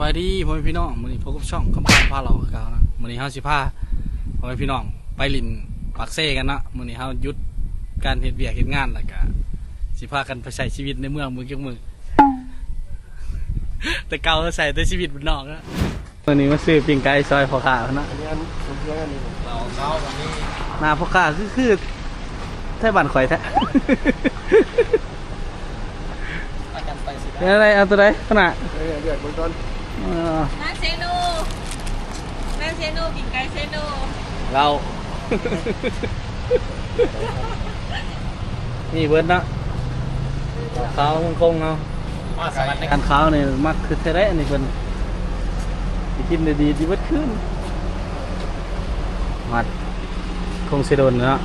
บายดีพ่อแม่พี่น้องมื้อนี้พบกับช่องคำพานพาเราคือเก่านะมื้อนี้เฮาสิพาพ่อแม่พี่น้อง ไปลินปากเซ่กันนะมื้อนี้เฮาหยุดการเฮ็ดเวียกเฮ็ดงานแล้วก็สิพากันไปใช้ชีวิตในเมืองมือเกี่ยวมือ แต่เก่าก็ใส่แต่ชีวิตบนนอกนะมื้อนี้มาซื้อปิ้งไก่ซอยพ่อค้าเขานะอันนี้อันผมเชื่ออันนี้ผมเราเช้าวันนี้หน้าพ่อค้าคือคือแท้บ้านข่อยแท้อาจารย์ไปสิเป็นอะไรเอาตัวใดขนาด เออเดือดบนต้น เออนั่นเซโนนั่นเซโนปิ่งไก่เซโนเรา นี่เบิร์ดเนาะขาวคงคงๆเนาะมาสวรรค์ในการขาวนี่มักคือเทเระนี่เพิ่นสิกินได้ดีดีเบิดขึ้นมัดคงสิโดนเนาะ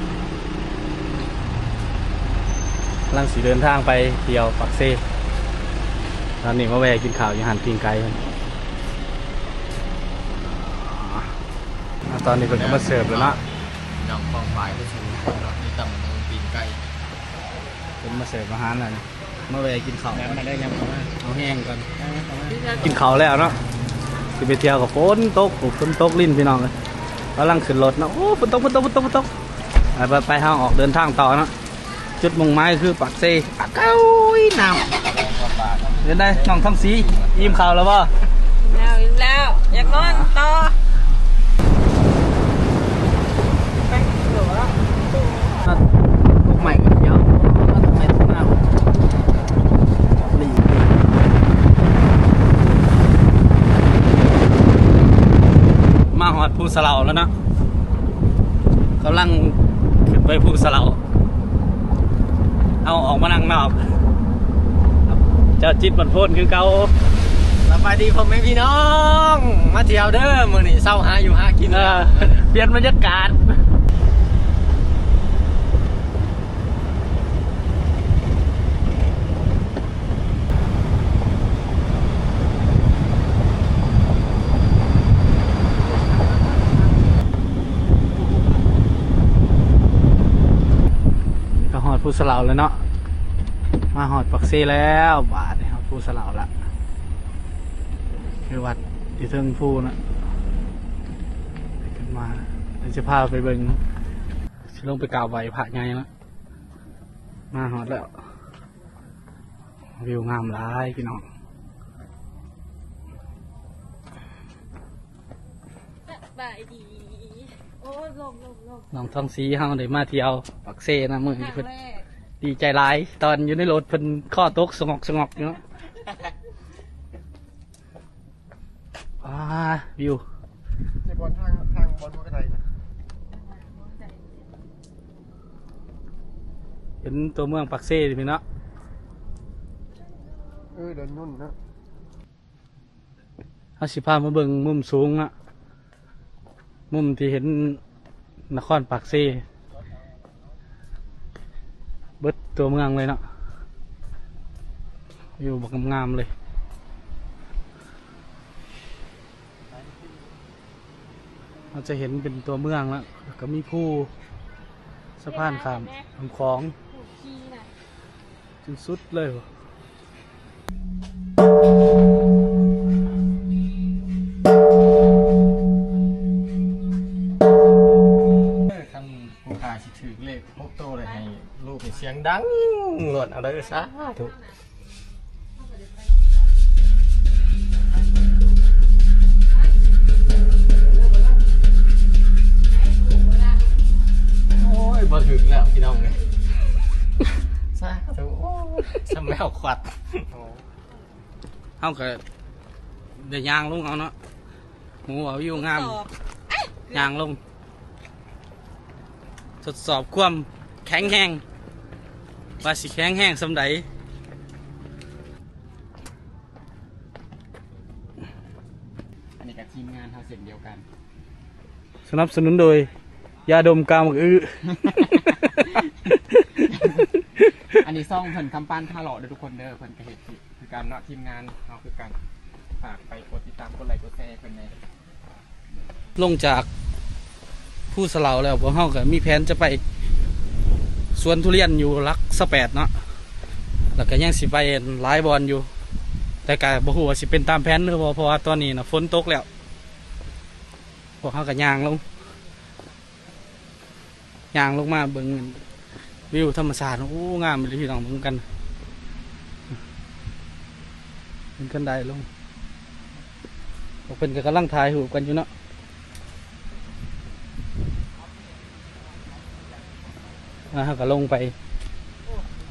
กำลังสิเดินทางไปเที่ยวปักเซ่ตอนนี้มาแวะกินข้าวอยู่หันปิงไก่เพิ่นอะ ตอนนี้เพิ่นก็มาเสิร์ฟแล้วเนาะน้องฟองฝ่ายก็ชูเราที่ตำมือปีนไก่เป็นมาเสิร์ฟอาหารอะไรมาแวะกินข้าวแล้วมาได้ยังไงเอาแห้งก่อนกินข้าวแล้วเนาะสิไปเที่ยวกับฝนตกโอ้ฝนตกลิ้นพี่น้องเลยกำลังขึ้นรถเนาะโอ้ฝนตกฝนตกฝนตกฝนตกไปไปไปทางออกเดินทางต่อเนาะจุดมุ่งหมายคือปักเซปักเก้าอีน้ำเดินได้น้องทำสียิ้มข่าวแล้วป่ะแล้วอิ่มแล้วอยากนอนต่อไปเดี๋ยวแล้ว พวกใหม่กันเยอะทำไมถึงหน้าหลีมาหอดภู สะเหลาแล้วเนาะกำลังขึ้นไปภูสะเหลาเอาออกมานั่งนอกเจ้าจิตบันโพนคือเก่าสบายดีพ่อแม่พี่น้อง มาเที่ยวเด้อมื้อนี้เศร้าหาอยู่หากินเออเปลี่ยนบรรยากาศ ภูสลาเลยเนาะมาหอดปักเซแล้วบาทเนี่ยหอดภูสลาละคือวัดที่เทิงภูนะขึ้นมาเดี๋ยวจะพาไปเบิงสิลงไปกาบไหว้พระไงนะมาหอดแล้ว วิวงามหลายพี่น้องบายดี โอ้ลมลมลมน้องทองสีเฮาได้มาเที่ยวปักเซนะมือคนี้รั้งเพิ่นแรกดีใจหลาย ตอนอยู่ในรถเพิ่นข้อตกสงอกสงอกอยู่เนาะว้าวิวในบอลทางทางบอลพวกกระไดนะเห็นตัวเมืองปักเซ่ดิพี่เนาะเออเดินนุ่นนะเอาสิพามาเบิ่งมุมสูงอะ มุมที่เห็นนครปักเซ่เบิดตัวเมืองเลยเนาะวิวบักงามๆเลยเราจะเห็นเป็นตัวเมืองแล้วแล้วก็มีผู้สะพานข้ามลำคลองถูกขี้น่ะจนสุดเลย สียงดังหลดเอาได้ซะถูกโอ้ยบ่ถึงแล้วพี่น้องเลยซะถูกโอ้ยสำแมวขวัดเอาก็เดี๋ยวยางลงเอาเนาะหมูเอาวิวงามสอบยางลงทดสอบความแข็งแห้ง ว่าสิแข็งแห้งสำใดอันนี้กับทีมงานทำเสร็จเดียวกัน สนับสนุนโดย ยาดมกาวมักอื้อ อันนี้ซ่องเพิ่นคำปั้นท่าหล่อเด้อทุกคนเด้อเพิ่นกระเหตุคือการเนาะทีมงานเราคือการฝากไปกดติดตามกดไลค์กดแชร์เพิ่นในลงจากผู้สลาวแล้วพวกเฮาก็มีแผนจะไป สวนทุเรียนอยู่รักสแปดเนาะแล้วก็ยังสิไปหลายบอลอยู่ แต่ก็บ่ฮู้ว่าสิเป็นตามแผนหรือบ่เพราะว่าตอนนี้นะฝนตกแล้วพวกเขาก็ย่างลงย่างลงมาเบิ่งวิวธรรมชาติโอ้งามเลยพี่น้องเบิ่งกันเบิ่งกันได้ลงพวกเพิ่นก็กำลังถ่ายรูกันอยู่เนาะ แล้วเราก็ลงไป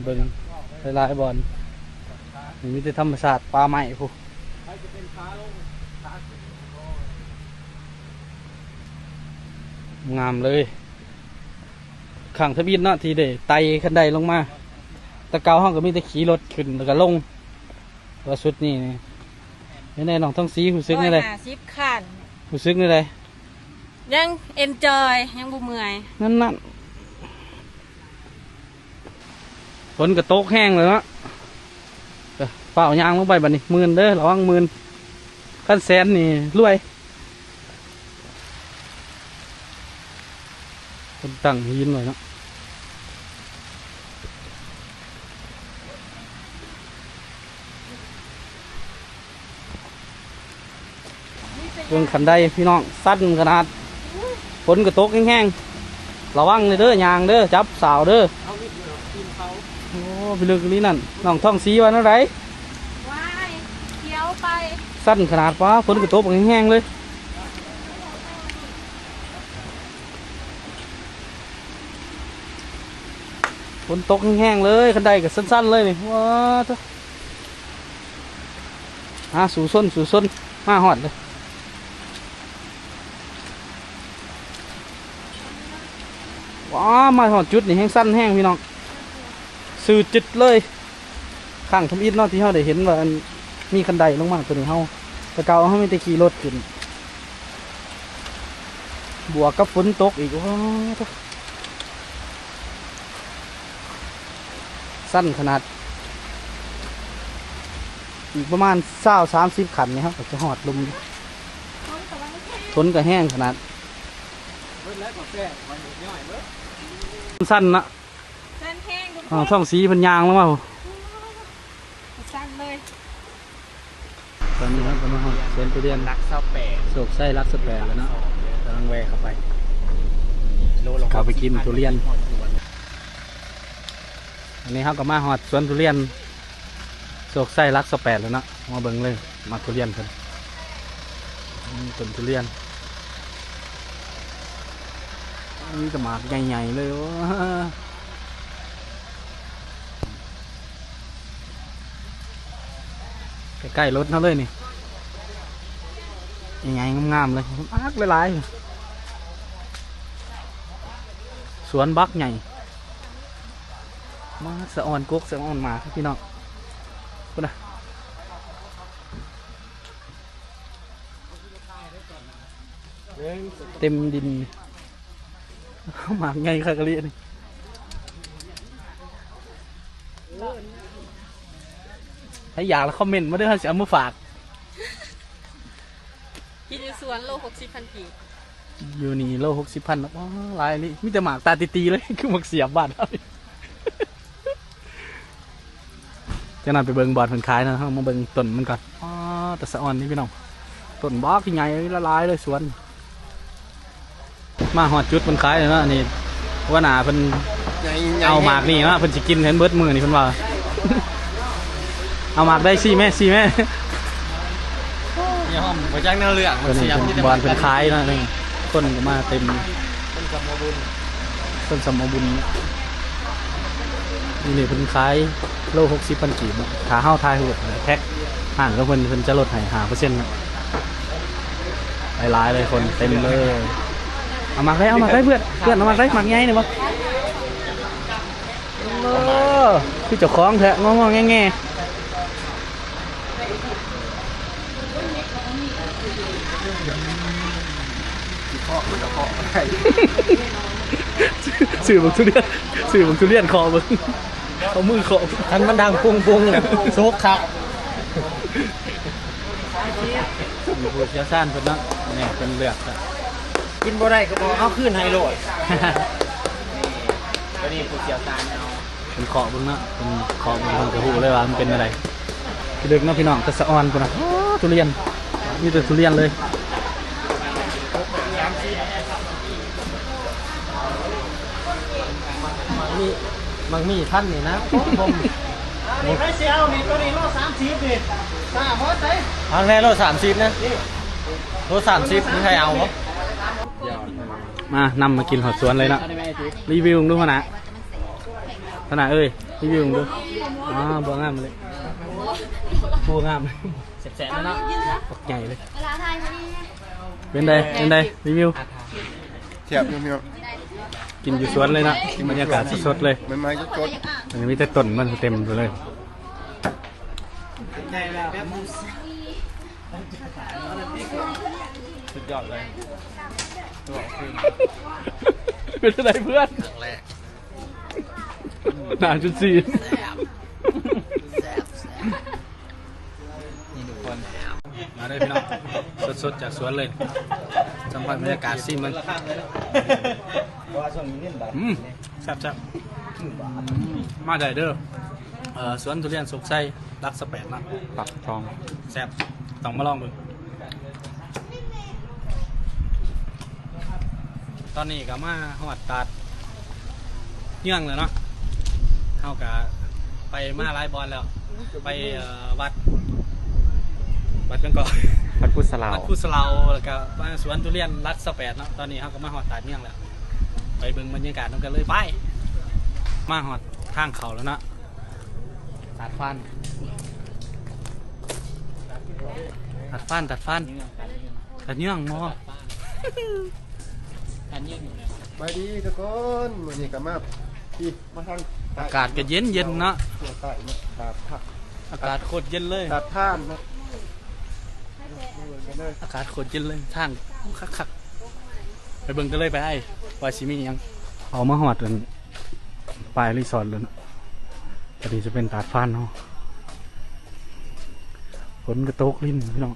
เบิ่งหลายๆบอลนี่มีแต่ธรรมชาติป่าไม้พูงามเลยขังทะบินเนาะทีเดไต่ขันไดลงมาแตะเกาห้องก็มีแต่ขี่รถขึ้นแล้วก็ลงตัวสุดนี่นี่ไม่ได้น้องต้องสีหูซึกนี่เลยร้อห้าสิบขันหูซึกนี่เลยยังเอนจอยยังบ่เมื่อยนั่นนั่นฝ นกระโตกแห้งเลยเนาะเปล่ายางลงไปบัดนี้ มื่นเด้อระวังมื่นขั้นแสนนี่รวยคนตั้งหินไว้เนาะเรื่องขันได้พี่น้องสั้นขนาดฝนกระตกแห้งๆระวังเลยเด้อยางเด้อจับสาวเด้อ โอ้พี่ลึกนี่นั่นน้องท่องสีวันอะไรว้ายเขียวไป สั้นขนาดฟ้าฝนกระตกแห้งๆเลยฝนตกแห้งๆเลยคันใดกับสั้นๆเลยนี่ว้าเถอะอ่าสู่ส้นสู่ส้นมาหอดเลยว้ามาหอดจุดนี่แห้งสั้นแห้งพี่น้อง สื่อจุดเลย ข้างทำอิฐเนาะที่เขาได้เห็นว่าอันมีคันไดลงมาตัวนี้เขาแต่เก่าเขาไม่ได้ขี่รถขึ้นบวกกับฝนตกอีกว้าเถอะสั้นขนาด อีกประมาณเศร้าสามสิบขันนี่ครับจะหอดลุมทนกับแห้งขนาดสั้นนะ แห้งทุกคอ่านท่องสีพันยางแล้วมั้งสั้นเลยตอนนี้ครับก็มาหอดสวนทุเรียนรักเศร้าแปดโศกไส้รักสแปรแล้วเนาะกำลังแวะเข้าไปโลละเข้าไปกินทุเรียน อันนี้ครับก็มาหอดสวนทุเรียนโศกไส้รักสแปรแล้วเนาะมาเบิ่งเลย มาทุเรียนเพิ่นอืมต้นทุเรียนนี่จะหมากใหญ่ๆเลยวะ ใกล้ๆรถเขาเลยนี่ใหญ่ๆงามๆเลยมากหลายๆสวนบักใหญ่ มาสะออนกุ๊กสะออนหมาครับพี่น้องพูดนะเต็มดินหมากไงคากะลีนี่ ถ้าอยากแล้วคอมเมนต์มาด้วยครับจะเอามาฝาก กินอยู่สวนโลหกสิบพันกีอยู่นี่โลหกสิบพันว้าหลายเลยมีแต่หมากตาตีๆเลย คือหมากเสียบบาทครับจะนำไปเบิ่งบอดเพิ่นขายนะครับมาเบิ่งต้นมันก่อนอ๋อแต่สะออนนี่พี่น้องต้นบอกที่ใหญ่ละลายเลยสวน มาหอดจุดมันขายเลยเนาะอันนี่ว่าหนาเพิ่นใหญ่ใหญ่เอาหมากนี่มาเพิ่นสิกินเห็นเบิดมือนี่เพิ่นว่า เอาหมากได้สี่แม่สี่แม่ยี่ห้อมหัวจักแนวเลือกเพิ่นบอลเพิ่นขายเนาะนี่คนก็มาเต็มเป็นกำมะบุญต้นสมบูรณ์นี่นี่เพิ่นขายโลหกสิบพันกีบอะขาเฮาทายหูแท็กห่างก็เพิ่นเพิ่นจะลดให้หาเปอร์เซ็นต์นะหลายๆเลยคนเต็มเลยเอามาได้เอามาได้เพื่อนเพื่อนเอามาได้หมักใหญ่เนี่ยวะโอ้คือเจ้าของแท้งองๆแง่ ๆสื่อบักทุเรียนสื่อบักทุเรียนคอเบิ่งเอามือเคาะทันมันดังปุ้งปุ้งเนี่ยโซกครับมีผู้เชี่ยวชาญเพิ่นเนาะนี่เป็นเลือกอะกินบ่ได้ก็บอกเอาขึ้นไฮโลดตัวนี้ผู้เชี่ยวชาญเอาเป็นเคาะเบิ่งเนาะเป็นเคาะเบิ่งเพิ่นก็ฮู้เลยว่ามันเป็นอะไรพี่เด็กเนาะพี่น้องแต่สะออนปุ่นนะโอ้ทุเรียนมีแต่ทุเรียนเลย มีมังมีท่านนี่นะผมนี่ใครเสียเอานี่ตัวนี้โลสามสิบนี่ตาพอใจอันแรกโลสามสิบนะโลสามสิบมีใครเอาปะมานำมากินหอดสวนเลยเนาะรีวิวดูขนาดขนาดเอ้ยรีวิวดูอ๋อบัวงามเลยบัวงามแสบๆแล้วเนาะปักใหญ่เลยเวลาไทยมานี่เป็นไดเป็นไดรีวิวเทียบเมียว กินอยู่สวนเลยเนาะบรรยากาศสดๆเลยมันไม้ก็จดอันนี้มีแต่ต้นมันเต็มอยู่เลยสุดยอดเลยเป็นอะไรเพื่อนหนาจุดสี่นี่ทุกคนมาเลยพี่น้องสดๆจากสวนเลยสัมผัสบรรยากาศซิมัน อืมแซ่บๆมาได้เด้อเอ่อสวนทุเรียนสุกไส้รักสแปดนะปักทองแซ่บต้องมาลองดูตอนนี้ก็มาหอดตัดเยื่องเลยเนาะเท่ากับไปมาหลายบอลแล้ว ไปเอ่อวัด วัดกันก่อนพัดพุทธสลาววัดพุทธเราแล้วก็มาสวนทุเรียนรัดสแปดเนาะตอนนี้เขาก็มาหอดตัดเยื่องแล้ว ไปเบิ่งบรรยากาศนำกันเลยไป มาหอดทางเขาแล้วเนาะตัดฟัน ตัดฟันตัดฟันตัดเยื่องมอการยื่นไปดีทุกคนวันนี้ก็มาพี่มาทางใต้อากาศก็เย็นเย็นๆเนาะตัวใต้เนาะตาดผักอากาศโคตรเย็นเลยตาดท่านเนาะดูกันเลยอากาศโคตรเย็นเลยทางคักคักๆไปเบิ่งกันเลยไปไอ้ ว่าสิมีหยังเอามาหอดกันปลายรีสอร์ทเลยเนาะพอดีจะเป็นตาดฟ้านเนาะฝนกระตกลิ้นพี่น้อง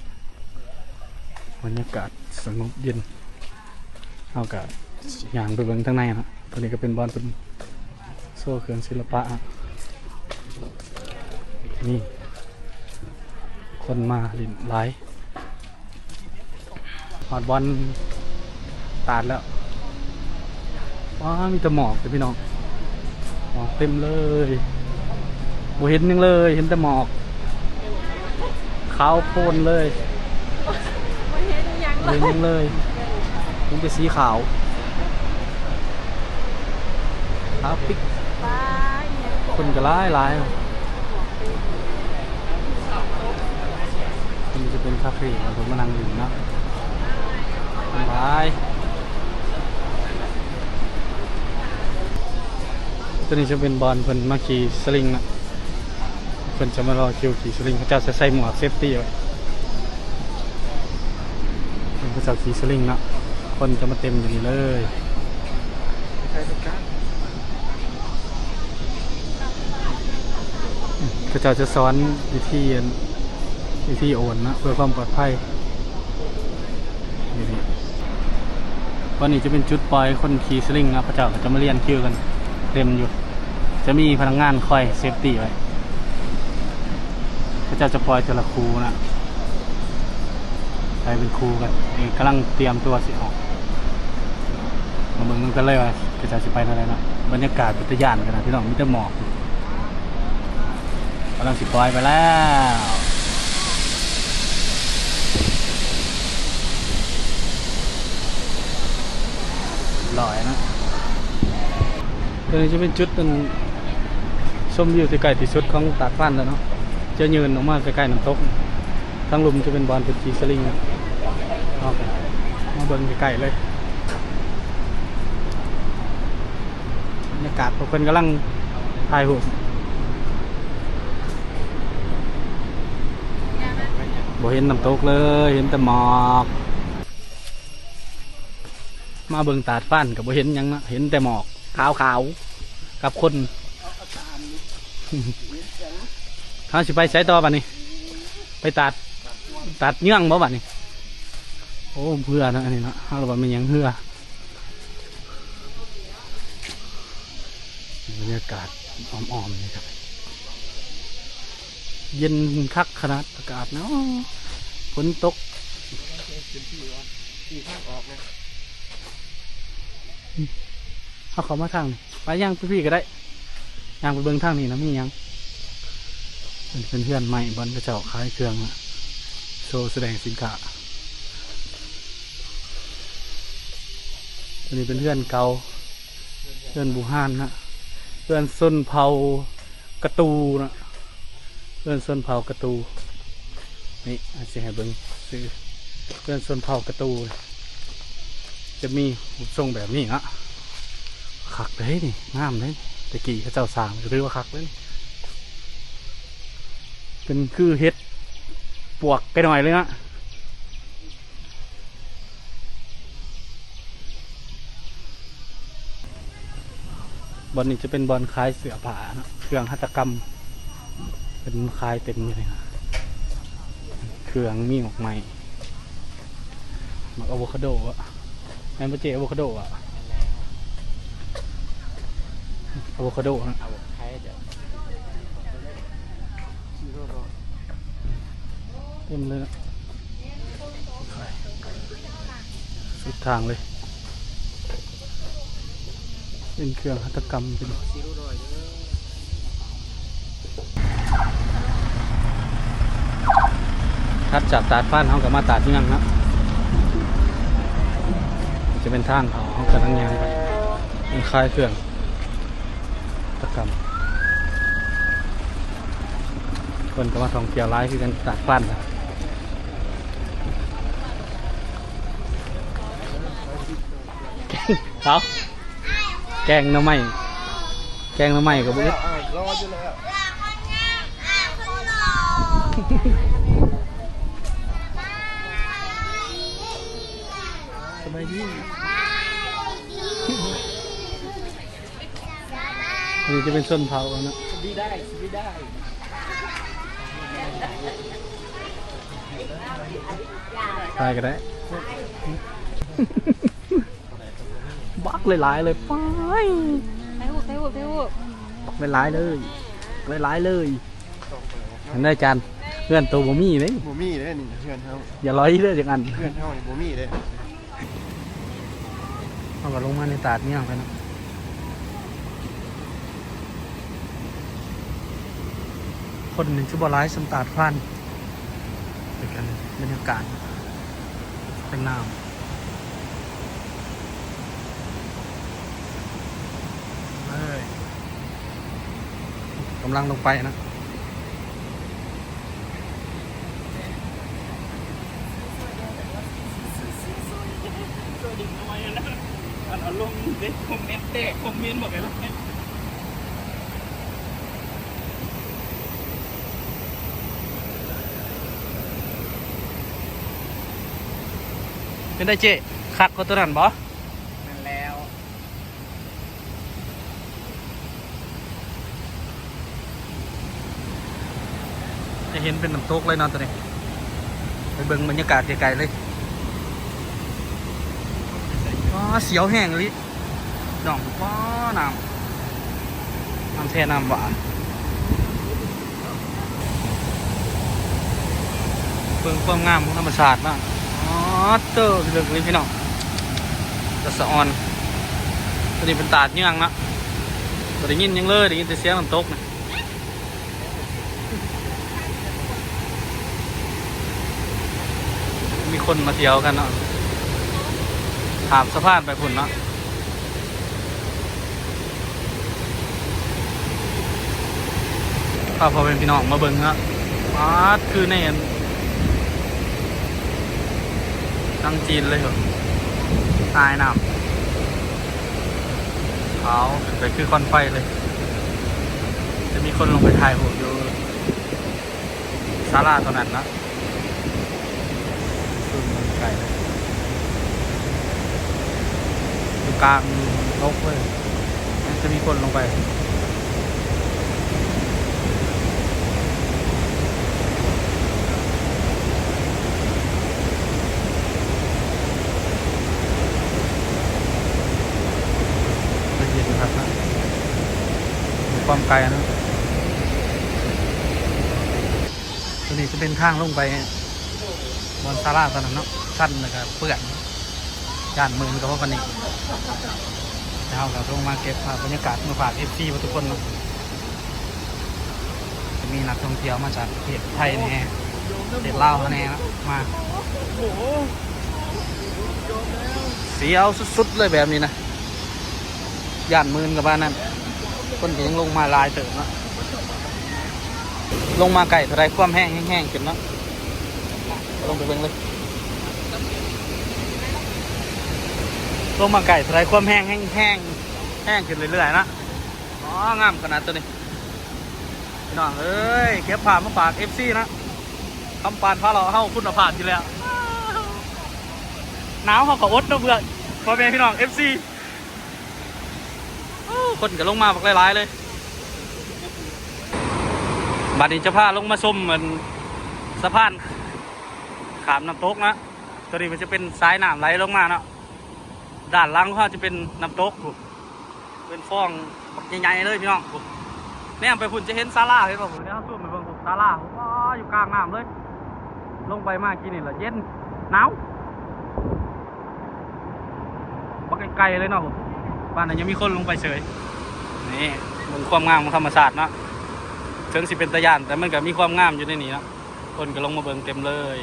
บรรยากาศสงบเย็นเอากะอย่างไปเบิ่งทางในนะตอนนี้ก็เป็นบอลเป็นโซ่เครื่องศิลปะอะนี่คนมาลินหลายหอดบอลตาดแล้ว ว้ามีแต่หมอกเลยพี่น้องหมอกเต็มเลยบ่เห็นยังเลย เห็นแต่หมอกขาวโพลนเลยไม่เห็นยังบ่เห็นยังเลยเห็นแต่สีขาวขาวปิ๊กบ้าเนี่ยคนก็ร้ายร้ายมันจะเป็นคาเฟ่ของผมมานั่งอยู่นะคนร้าย ตัวนี้จะเป็นบอลเพิ่นมาขี่สลิงนะเพิ่นจะมารอคิวขี่สลิงเขาเจ้าจะใส่หมวกเซฟตี้ไว้เพิ่นเจ้าขี่สลิงนะคนจะมาเต็มอยู่นี่เลยใครต้องการเขาจ้าจะสอนวิธีอันวิธีโอนนะเพื่อความปลอดภัยวันนี้จะเป็นจุดปล่อยคนขี่สลิงนะพระเจ้าจะมาเรียนคิวกัน เต็มอยู่ จะมีพนักงานคอยเซฟตี้ไว้พระเจ้าจะปล่อยแต่ละครูนะไปเป็นครูกันกำลังเตรียมตัวสิออกมาเบิ่งมันกันเลยว่าพระเจ้าจะไปทาไหนะบรรยากาศเป็นตยานกันนะพี่น้องมีแต่หมอกกำลังสิปล่อยไปแล้วลอยนะ ตัวนี้จะเป็นจุดเป็นชมวิวที่ไกลที่สุดของตาดฟันแล้วเนาะจะยืนออกมาใกล้ๆน้ำตกทั้งลุมจะเป็นบอลเป็นจีสลิงนะเอาไปมาเบิ่งใกล้ๆเลยบรรยากาศพวกคนกำลังถ่ายรูปบ่เห็นน้ำตกเลยเห็นแต่หมอกมาเบิ่งตาดฟ้านกับบ่เห็นยังนะเห็นแต่หมอกขาวขาวๆ กับคนเขาสิไปใช้ต่อบัดนี้ ไปตัด ตัดเงื่องบ่บัดนี้ โอ้เพื่อนะอันนี้เนาะเราว่ามันยังเพื่อบรรยากาศอ้อมๆนี่ครับ เย็นคักขนาดอากาศเนาะฝนตกที่ภาคออกนะ เอาเขามาทางนี่ไปย่างพี่ๆก็ได้ย่างไปเบิ่งทางนี้นะมียังเป็นเพื่อนใหม่บอลกระเจ้าขายเครื่องโชว์แสดงสินค้าอันนี้เป็นเพื่อนเก่าเพื่อนบูฮานนะเพื่อนส้นเผากระตูนะเพื่อนส้นเผากระตูนี่อาจจะให้เบิ่งซื้อเพื่อนส้นเผากระตู จะมีทรงแบบนี้นะ คักเลยนี่งามเลยตะกี้เขาเจ้าสางก็ถือว่าคักเลยเป็นคือเฮ็ดปวกไปหน่อยเลยนะบอลนี้จะเป็นบอลคล้ายเสือผานะเครื่องหัตถกรรม เป็นคล้ายเต็มเลยนะเครื่องมีออกใหม่มักอะโวคาโดอะแมนปเจอะโวคาโดอะ อะโวคาโดฮะเอาใครเดี๋ยวเต็มเลยนะสุดทางเลย เป็นเครื่องหัตถกรรมเป็นทัดจากตาดฟ้านเขากับมาตาดที่นั่งนะจะเป็นทางเขาเขากำลังยางไปเป็นคลายเครื่อง หัตถกรรมคนก็มาท่องเที่ยวร้ายคือกันตาดฟ้านนะเขาแกงหน้ำไม้แกงหน้ำไม้กับบุ้แล้วอะรออยู่แล้วสบายดี นี่จะเป็นส้นเผาแล้วนะดีได้ดีได้ตายก็ได้ บักหลายๆเลยไปไปหุบไปหุบไปหุบบักหลายๆเลยหลายๆเลยเห็นได้จานเพื่อนตัวบ่มีเลยบ่มีเด้นี่เพื่อนเฮาอย่าร้อยเลยอย่างนั้นเพื่อนเฮานี่บ่มีเด้เอาก็ลงมาในตาดเนี่ยไปนะ คนหนึ่งชื่อบอร้ายสมตาดพันเป็นกันบรรยากาศเป็นน้ำเอ้ยกำลังลงไปนะเอาลงเด็ดคอมเมนต์เตะคอมเมนต์บอกเลย เป็นได้เจ๊คักก็ตัวนั้นบอนั่นแล้วจะเห็นเป็นน้ำตกเลยเนอนตัวนี้ ไปเบิ่งบรรยากาศไกลๆเลยว้าเสียวแห้งเลยดองว้าน้ำน้ำแช่น้ำหวานเบิ่งความงามของธรรมชาติบ้างอ๋อ เตอร์เลือกเลยพี่น้องจะสะออนตัวนี้เป็นตาดเยื่องนะตัวได้ยินยังเลยได้ยินแต่เสียงน้ำตกนะมีคนมาเที่ยวกันเนาะถามสะพานไปพุ่นเนาะข้าพอเป็นพี่น้องมาเบิ่งเนาะมาคือใน ตั้งจีนเลยเหรอตายน้ำขาขึ้นไปคือควันไฟเลย จะมีคนลงไปถ่ายรูปอยู่ศาลาตรงนั้นนะคือมันไกลอยู่กลางนกเลยจะมีคนลงไปเย็นครับนะมีความ ไกลนะจะเป็นทางลงไปบนซาลาตอนนั้นเนาะสั้นนะครับเปื่อนย่านมือกับว่าปันนี้แล้วกับลงมาเก็บภาพบรรยากาศมาฝากเอฟซีทุกคนเนาะจะมีนักท่องเที่ยวมาจากประเทศไทยแน่ประเทศลาวแน่นะมาเสียวสุดๆเลยแบบนี้นะย่านมืนกับบ้านนั้น คนก็ยังลงมาลายเติมเนาะลงมาไก่เท่าไรความแห้งแห้งๆขึ้นเนาะลงไปเบิ่งเลย ลงมาไก่เท่าไรความแห้งแห้งแห้งแห้งขึ้นเรื่อยๆนะอ๋องามขนาดตัวนี้พี่น้องเอ้ยเก็บผ่านมาฝากเอฟซีนะคำปานพาเราเข้าคุณภาพอยู่แล้วหนาวเขาก็อดนะเบื่อพ่อแม่พี่น้องเอฟซี คนก็ลงมาบักหลายๆเลย บัดนี้จะพาลงมาชมเหมือนสะพานขามน้ำตกนะตัวนี้มันจะเป็นสายน้ำไหลลงมาเนาะด้านล่างเขาจะเป็นน้ำตกเป็นฟองใหญ่ๆเลยพี่น้องเนี่ยไปพุ่นจะเห็นซาลาเห็นป่ะผมเนี่ยซูมไปเบิ่งผมซาลาว้าอยู่กลางน้ำเลย ลงไปมากินนี่แหละเย็นหนาวปักไกลๆเลยเนาะผม บ้านนั้นยังมีคนลงไปเฉยนี่มันความงามของธรรมชาติเนาะถึงสิเป็นตะยาน แต่มันก็มีความงามอยู่ในนี้เนาะคนก็ลงมาเบิ่งเต็มเลย